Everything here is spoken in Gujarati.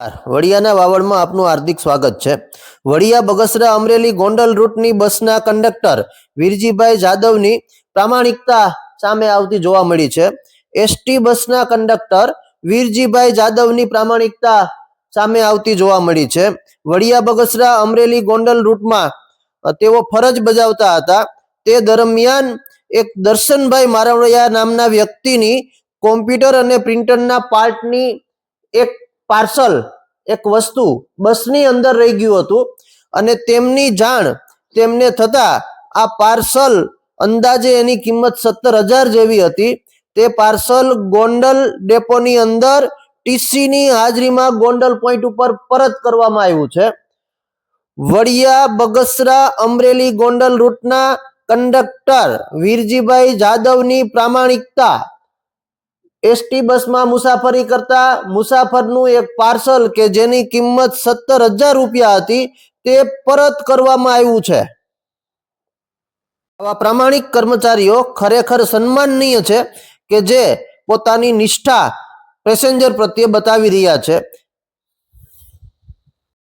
વડિયાના વાવડમાં આપનું હાર્દિક સ્વાગત છે. વડિયા બગસરા અમરેલી ગોંડલ રૂટની બસના કંડક્ટર વીરજીભાઈ જાદવની પ્રામાણિકતા સામે આવતી જોવા મળી છે. એસટી બસના કંડક્ટર વીરજીભાઈ જાદવની પ્રામાણિકતા સામે આવતી જોવા મળી છે. વડિયા બગસરા અમરેલી ગોંડલ રૂટમાં તેઓ ફરજ બજાવતા હતા. તે દરમિયાન એક દર્શનભાઈ મારવડિયા નામના વ્યક્તિની કોમ્પ્યુટર અને પ્રિન્ટરના પાર્ટની એક પાર્સલ, એક વસ્તુ બસની અંદર રહી ગયું હતું અને તેમની જાણ તેમને થતા આ પાર્સલ અંદાજે એની કિંમત સત્તર હજાર જેવી હતી. તે પાર્સલ ગોંડલ ડેપોની અંદર ટીસીની હાજરીમાં ગોંડલ પોઈન્ટ ઉપર પરત કરવામાં આવ્યું છે. વડિયા બગસરા અમરેલી ગોંડલ રૂટના કંડક્ટર વીરજીભાઈ જાદવની પ્રામાણિકતા એસટી બસમાં મુસાફરી કરતા મુસાફરનું એક પાર્સલ કે જેની કિંમત સત્તર હજાર રૂપિયા હતી, તે પરત કરવામાં આવ્યું છે. આવા પ્રામાણિક કર્મચારીઓ ખરેખર સન્માનનીય છે કે જે પોતાની નિષ્ઠા પેસેન્જર પ્રત્યે બતાવી રહ્યા છે.